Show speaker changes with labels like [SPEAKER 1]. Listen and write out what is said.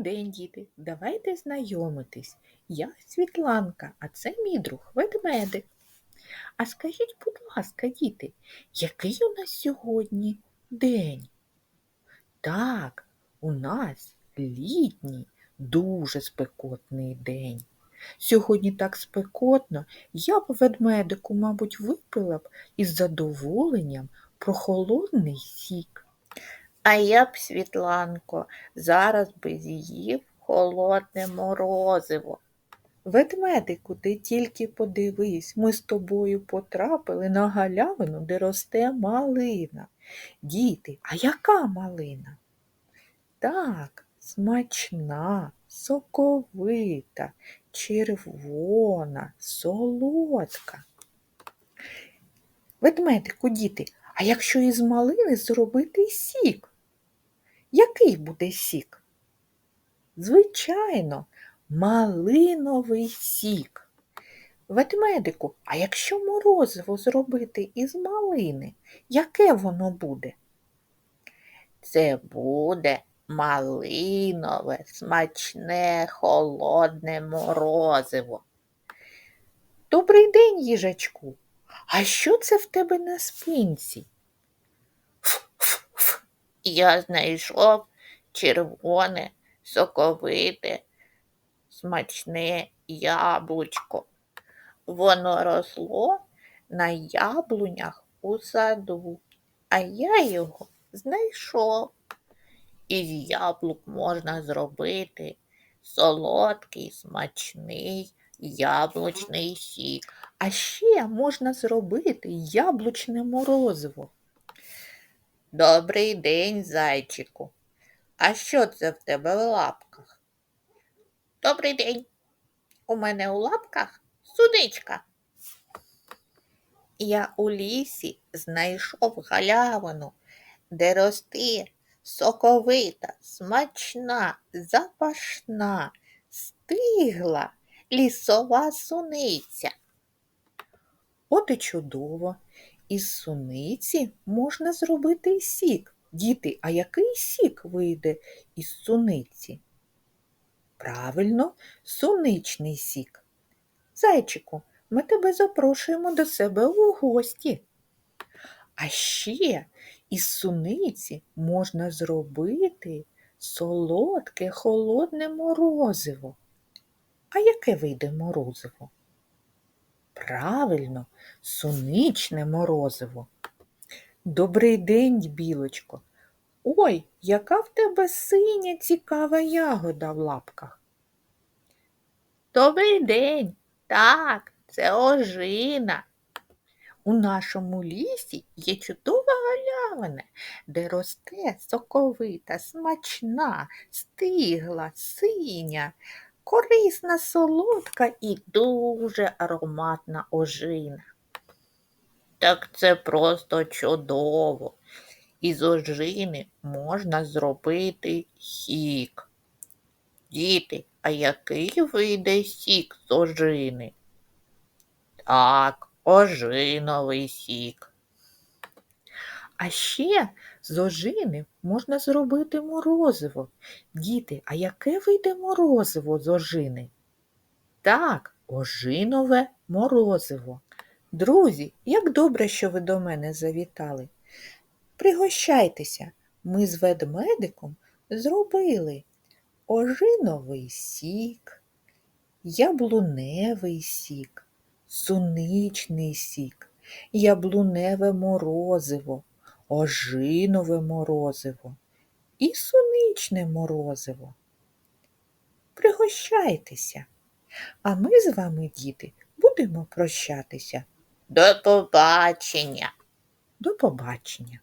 [SPEAKER 1] день, діти! Давайте знайомитись. Я Світланка, а це мій друг ведмедик. А скажіть, будь ласка, діти, який у нас сьогодні день? Так, у нас літній, дуже спекотний день. Сьогодні так спекотно, я б ведмедику, мабуть, випила б із задоволенням прохолодний сік.
[SPEAKER 2] А я б, Світланко, зараз би з'їв холодне морозиво.
[SPEAKER 1] Ведмедику, ти тільки подивись, ми з тобою потрапили на галявину, де росте малина. Діти, а яка малина? Так, смачна, соковита, червона, солодка. Ведмедику, діти, а якщо із малини зробити сік? Який буде сік? Звичайно, малиновий сік. Ведмедику, а якщо морозиво зробити із малини, яке воно буде?
[SPEAKER 2] Це буде малинове, смачне, холодне морозиво.
[SPEAKER 1] Добрий день, їжачку. А що це в тебе на спинці?
[SPEAKER 2] Я знайшов червоне, соковите, смачне яблучко. Воно росло на яблунях у саду, а я його знайшов. Із яблук можна зробити солодкий, смачний яблучний сік.
[SPEAKER 1] А ще можна зробити яблучне морозиво.
[SPEAKER 2] Добрий день, зайчику. А що це в тебе в лапках? Добрий день. У мене у лапках судичка. Я у лісі знайшов галявину, де росте соковита, смачна, запашна, стигла лісова суниця.
[SPEAKER 1] От і чудово. Із суниці можна зробити сік. Діти, а який сік вийде із суниці? Правильно, суничний сік. Зайчику, ми тебе запрошуємо до себе у гості. А ще із суниці можна зробити солодке холодне морозиво. А яке вийде морозиво? Правильно, суничне морозиво. Добрий день, білочко. Ой, яка в тебе синя цікава ягода в лапках.
[SPEAKER 2] Добрий день. Так, це ожина.
[SPEAKER 1] У нашому лісі є чудова галявина, де росте соковита, смачна, стигла, синя, корисна, солодка і дуже ароматна ожина.
[SPEAKER 2] Так це просто чудово. Із ожини можна зробити сік. Діти, а який вийде сік з ожини? Так, ожиновий сік.
[SPEAKER 1] А ще з ожини можна зробити морозиво. Діти, а яке вийде морозиво з ожини? Так, ожинове морозиво. Друзі, як добре, що ви до мене завітали. Пригощайтеся, ми з ведмедиком зробили ожиновий сік, яблуневий сік, суничний сік, яблуневе морозиво, ожинове морозиво і суничне морозиво. Пригощайтеся, а ми з вами, діти, будемо прощатися.
[SPEAKER 2] До побачення.
[SPEAKER 1] До побачення!